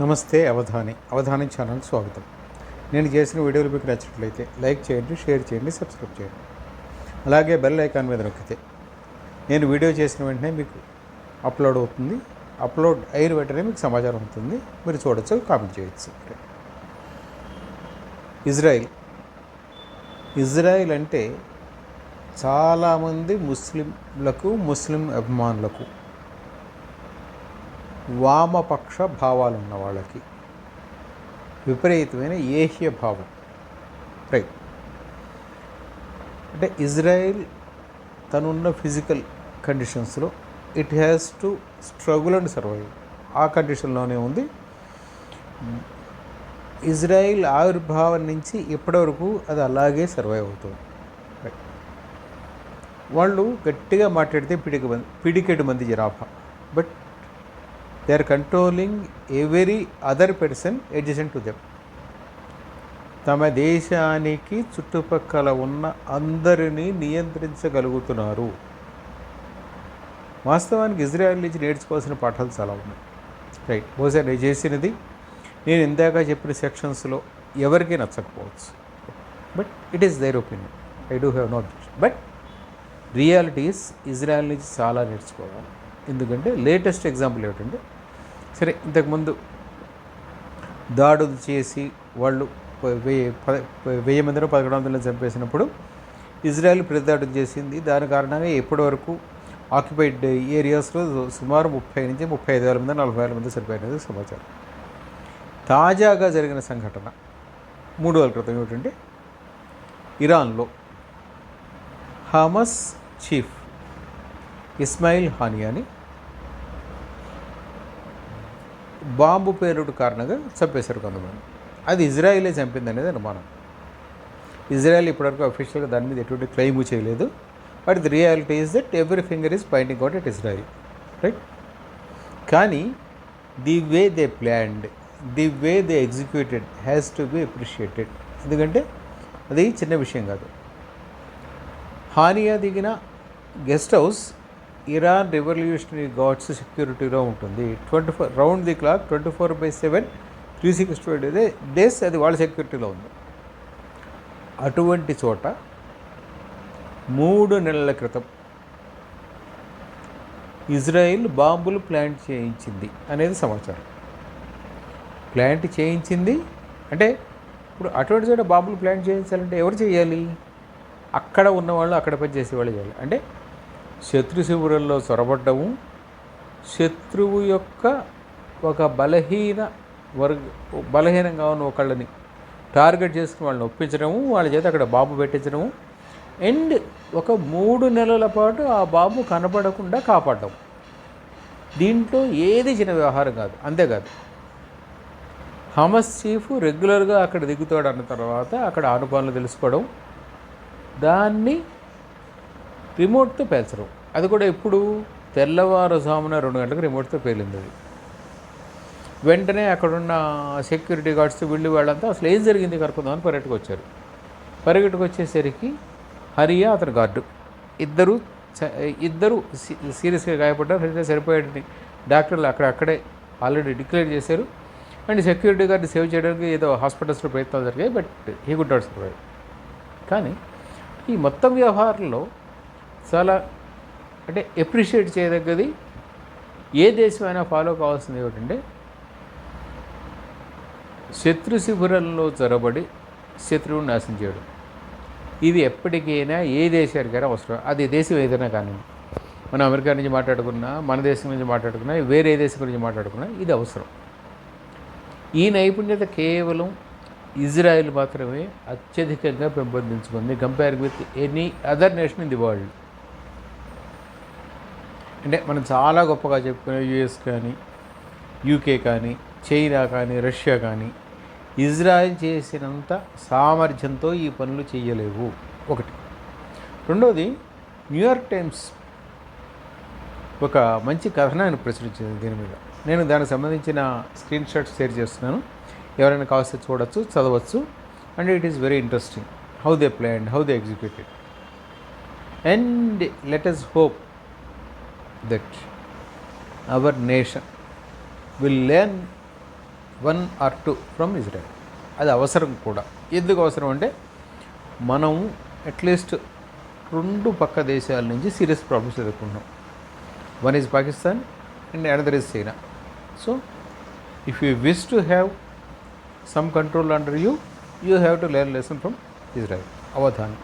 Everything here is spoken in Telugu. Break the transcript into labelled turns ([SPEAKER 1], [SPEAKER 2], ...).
[SPEAKER 1] నమస్తే అవధాని అవధాని ఛానల్ స్వాగతం. నేను చేసిన వీడియోలు మీకు నచ్చినట్లయితే లైక్ చేయండి షేర్ చేయండి సబ్స్క్రైబ్ చేయండి. అలాగే బెల్ ఐకాన్ మీద నొక్కితే నేను వీడియో చేసిన వెంటనే మీకు అప్లోడ్ అవుతుంది. అప్లోడ్ అయిన వెంటనే మీకు సమాచారం అవుతుంది మీరు చూడొచ్చు కామెంట్ చేయొచ్చు. ఇజ్రాయిల్ ఇజ్రాయిల్ అంటే చాలామంది ముస్లింలకు ముస్లిం అభిమానులకు వామపక్ష భావాలు ఉన్న వాళ్ళకి విపరీతమైన ఏహ్య భావం రైట్ అంటే ఇజ్రాయిల్ తనున్న ఫిజికల్ కండిషన్స్లో it has to struggle and survive ఆ కండిషన్లోనే ఉంది. ఇజ్రాయిల్ ఆవిర్భావం నుంచి ఇప్పటివరకు అది అలాగే సర్వైవ్ అవుతుంది. వాళ్ళు గట్టిగా మాట్లాడితే పిడికి మంది పిడికెడు మంది జనాభా but they are controlling every other person adjacent to them తమ దేశానికి చుట్టుపక్కల ఉన్న అందరినీ నియంత్రించగలుగుతున్నారు. వాస్తవానికి ఇజ్రాయెల్ నుంచి నేర్చుకోవాల్సిన పాఠాలు చాలా ఉన్నాయి. రైట్ బహుశా నేను చేసినది నేను ఇందాక చెప్పిన సెక్షన్స్లో ఎవరికీ నచ్చకపోవచ్చు. But it is their opinion I do have not but realities Israel నుంచి చాలా నేర్చుకోవాలి. ఎందుకంటే లేటెస్ట్ ఎగ్జాంపుల్ ఏమిటంటే సరే ఇంతకుముందు దాడులు చేసి వాళ్ళు వెయ్యి వెయ్యి మందిలో పదకొండు వందలను చంపేసినప్పుడు ఇజ్రాయెల్ ప్రతిదాడులు చేసింది. దాని కారణంగా ఇప్పటి వరకు ఆక్యుపైడ్ ఏరియాస్లో సుమారు ముప్పై నుంచి ముప్పై ఐదు వేల మంది నలభై వేల మంది చనిపోయినది సమాచారం. తాజాగా జరిగిన సంఘటన మూడు వేల క్రితం ఏమిటంటే ఇరాన్లో హమస్ చీఫ్ ఇస్మాయిల్ హానియాని బాంబు పేలుడు కారణంగా చంపేశారు కొంతమంది. అది ఇజ్రాయిలే చంపింది అనేది అనుమానం. ఇజ్రాయెల్ ఇప్పటివరకు అఫీషియల్గా దాని మీద ఎటువంటి క్లెయిమ్ చేయలేదు. But the reality is that every finger is pointing out at Israel right కానీ the way they planned the way they executed has to be appreciated ఎందుకంటే అది చిన్న విషయం కాదు. హానియా దిగిన guest house Iran revolutionary guards సెక్యూరిటీలో ఉంటుంది. Twenty four round the clock twenty four by seven three sixty day days అది వాళ్ళ సెక్యూరిటీలో ఉంది. అటువంటి చోట మూడు నెలల క్రితం ఇజ్రాయిల్ బాంబులు ప్లాంట్ చేయించింది అనేది సమాచారం. ప్లాంట్ చేయించింది అంటే ఇప్పుడు అటువంటి చోట బాంబులు ప్లాంట్ చేయించాలంటే ఎవరు చేయాలి? అక్కడ ఉన్నవాళ్ళు అక్కడ పని చేసేవాళ్ళు చేయాలి. అంటే శత్రు శిబిరంలో చొరబడ్డము. శత్రువు యొక్క ఒక బలహీన వర్గ బలహీనంగా ఉన్న ఒకళ్ళని టార్గెట్ చేసుకుని వాళ్ళని ఒప్పించడము వాళ్ళ చేత అక్కడ బాబు పెట్టించడము. అండ్ ఒక మూడు నెలల పాటు ఆ బాబు కనపడకుండా కాపాడడం. దీంట్లో ఏది చిన్న వ్యవహారం కాదు అంతేకాదు హమస్ చీఫ్ రెగ్యులర్గా అక్కడ దిగుతాడు అన్న తర్వాత అక్కడ ఆనుపాలను తెలుసుకోవడం. దాన్ని రిమోట్తో పేల్చరు. అది కూడా ఎప్పుడు? తెల్లవారుజామున రెండు గంటలకు రిమోట్తో పేలింది అది వెంటనే అక్కడున్న సెక్యూరిటీ గార్డ్స్ వీళ్ళు వాళ్ళంతా అసలు ఏం జరిగింది కనుక్కుందామని పరిగెట్టుకు వచ్చారు పరిగెట్టుకు వచ్చేసరికి హరియా అతని గార్డు. ఇద్దరు ఇద్దరు సీరియస్గా గాయపడ్డారు. హరియా సరిపోయాడని డాక్టర్లు అక్కడ అక్కడే ఆల్రెడీ డిక్లేర్ చేశారు. అండ్ సెక్యూరిటీ గార్డ్ సేవ్ చేయడానికి ఏదో హాస్పిటల్స్లో ప్రయత్నాలు జరిగాయి. But he could not survive. కానీ ఈ మొత్తం వ్యవహారంలో చాలా అంటే ఎప్రిషియేట్ చేయదగ్గది ఏ దేశమైనా ఫాలో కావాల్సింది ఏమిటంటే శత్రు శిబిరంలో చొరబడి శత్రువుని నాశనం చేయడం. ఇది ఎప్పటికైనా ఏ దేశానికైనా అవసరం. అది దేశం ఏదైనా కానీ మనం అమెరికా నుంచి మాట్లాడుకున్నా మన దేశం నుంచి మాట్లాడుకున్నా వేరే దేశం గురించి మాట్లాడుకున్నా ఇది అవసరం. ఈ నైపుణ్యత కేవలం ఇజ్రాయెల్ మాత్రమే అత్యధికంగా పెంపొందించుకుంది. Compare with any other nation in the world అంటే మనం చాలా గొప్పగా చెప్పుకునే యుఎస్ కానీ యూకే కానీ చైనా కానీ రష్యా కానీ ఇజ్రాయెల్ చేసినంత సామర్థ్యంతో ఈ పనులు చేయలేవు ఒకటి. రెండోది న్యూయార్క్ టైమ్స్ ఒక మంచి కథనాన్ని ప్రచురించింది దీని మీద. నేను దానికి సంబంధించిన స్క్రీన్ షాట్స్ షేర్ చేస్తున్నాను. ఎవరైనా కావాల్సి చూడొచ్చు చదవచ్చు. And it is very interesting. How they plan how they executed. And let us hope that our nation will learn one or two from Israel అది అవసరం కూడా. ఎందుకు అవసరం అంటే మనం అట్లీస్ట్ రెండు పక్క దేశాల నుంచి serious problems ఎదుర్కొంటున్నాం. One is Pakistan and another is China so if you wish to have some control under you you have to learn lesson from Israel Avadhanam